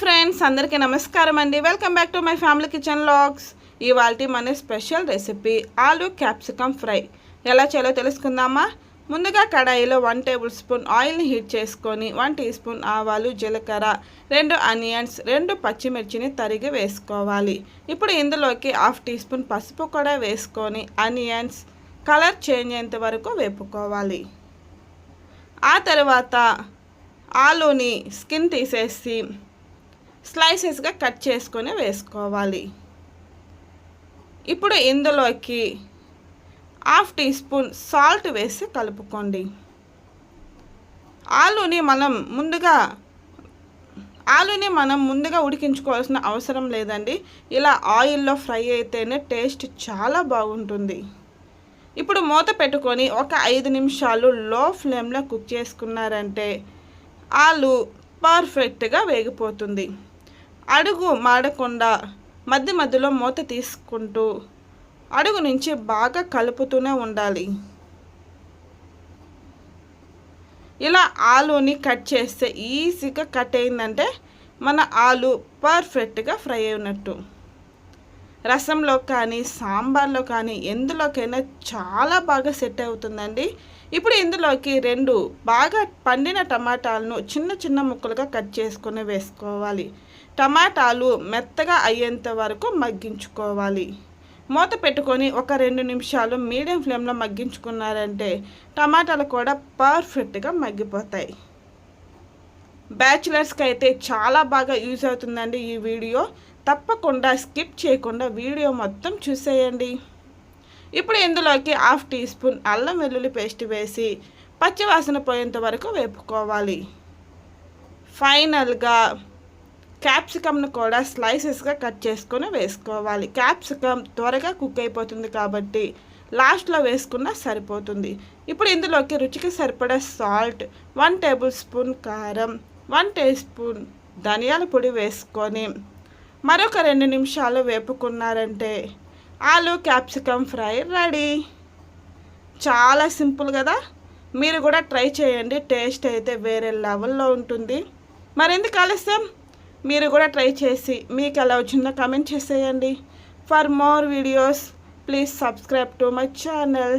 Friends అందరికీ నమస్కారం అండి. Welcome back to my family kitchen logs ఇవాళ మన స్పెషల్ రెసిపీ ఆలు క్యాప్సికమ్ ఫ్రై ఎలా చేయాలో తెలుసుకుందామా? ముందుగా కడాయిలో వన్ టేబుల్ స్పూన్ ఆయిల్ని హీట్ చేసుకొని వన్ టీ స్పూన్ ఆవాలు జీలకర్ర రెండు ఆనియన్స్ రెండు పచ్చిమిర్చిని తరిగి వేసుకోవాలి. ఇప్పుడు ఇందులోకి హాఫ్ టీ స్పూన్ పసుపు కూడా వేసుకొని ఆనియన్స్ కలర్ చేంజ్ అయ్యేంత వరకు వేపుకోవాలి. ఆ తర్వాత ఆలూని స్కిన్ తీసేసి స్లైసెస్గా కట్ చేసుకొని వేసుకోవాలి. ఇప్పుడు ఇందులోకి హాఫ్ టీ స్పూన్ సాల్ట్ వేసి కలుపుకోండి. ఆలుని మనం ముందుగా ఆలుని మనం ముందుగా ఉడికించుకోవాల్సిన అవసరం లేదండి. ఇలా ఆయిల్లో ఫ్రై అయితేనే టేస్ట్ చాలా బాగుంటుంది. ఇప్పుడు మూత పెట్టుకొని ఒక ఐదు నిమిషాలు లో ఫ్లేమ్లో కుక్ చేసుకున్నారంటే ఆలు పర్ఫెక్ట్గా వేగిపోతుంది. అడుగు మాడకుండా మధ్య మధ్యలో మూత తీసుకుంటూ అడుగు నుంచి బాగా కలుపుతూనే ఉండాలి. ఇలా ఆలుని కట్ చేస్తే ఈజీగా కట్ అయిందంటే మన ఆలు పర్ఫెక్ట్గా ఫ్రై అయినట్టు. రసంలో కానీ సాంబార్లో కానీ ఎందులోకైనా చాలా బాగా సెట్ అవుతుందండి. ఇప్పుడు ఇందులోకి రెండు బాగా పండిన టమాటాలను చిన్న చిన్న ముక్కలుగా కట్ చేసుకొని వేసుకోవాలి. టమాటాలు మెత్తగా అయ్యేంత వరకు మగ్గించుకోవాలి. మూత పెట్టుకొని ఒక రెండు నిమిషాలు మీడియం ఫ్లేమ్లో మగ్గించుకున్నారంటే టమాటాలు కూడా పర్ఫెక్ట్గా మగ్గిపోతాయి. బ్యాచిలర్స్కి అయితే చాలా బాగా యూజ్ అవుతుందండి ఈ వీడియో. తప్పకుండా స్కిప్ చేయకుండా వీడియో మొత్తం చూసేయండి. ఇప్పుడు ఇందులోకి హాఫ్ టీ స్పూన్ అల్లం వెల్లుల్లి పేస్ట్ వేసి పచ్చివాసన పోయేంత వరకు వేపుకోవాలి. ఫైనల్గా క్యాప్సికమ్ను కూడా స్లైసెస్గా కట్ చేసుకొని వేసుకోవాలి. క్యాప్సికమ్ త్వరగా కుక్ అయిపోతుంది కాబట్టి లాస్ట్లో వేసుకున్నా సరిపోతుంది. ఇప్పుడు ఇందులోకి రుచికి సరిపడే సాల్ట్ వన్ టేబుల్ స్పూన్ కారం వన్ టీ స్పూన్ ధనియాల పొడి వేసుకొని మరొక రెండు నిమిషాలు వేపుకున్నారంటే ఆలు క్యాప్సికమ్ ఫ్రై రెడీ. చాలా సింపుల్ కదా? మీరు కూడా ట్రై చేయండి టేస్ట్ అయితే వేరే లెవెల్లో ఉంటుంది. మరెందుకు ఆలస్యం? మీరు కూడా ట్రై చేసి మీకు ఎలా వచ్చిందో కమెంట్ చేసేయండి. For more videos please subscribe to my channel.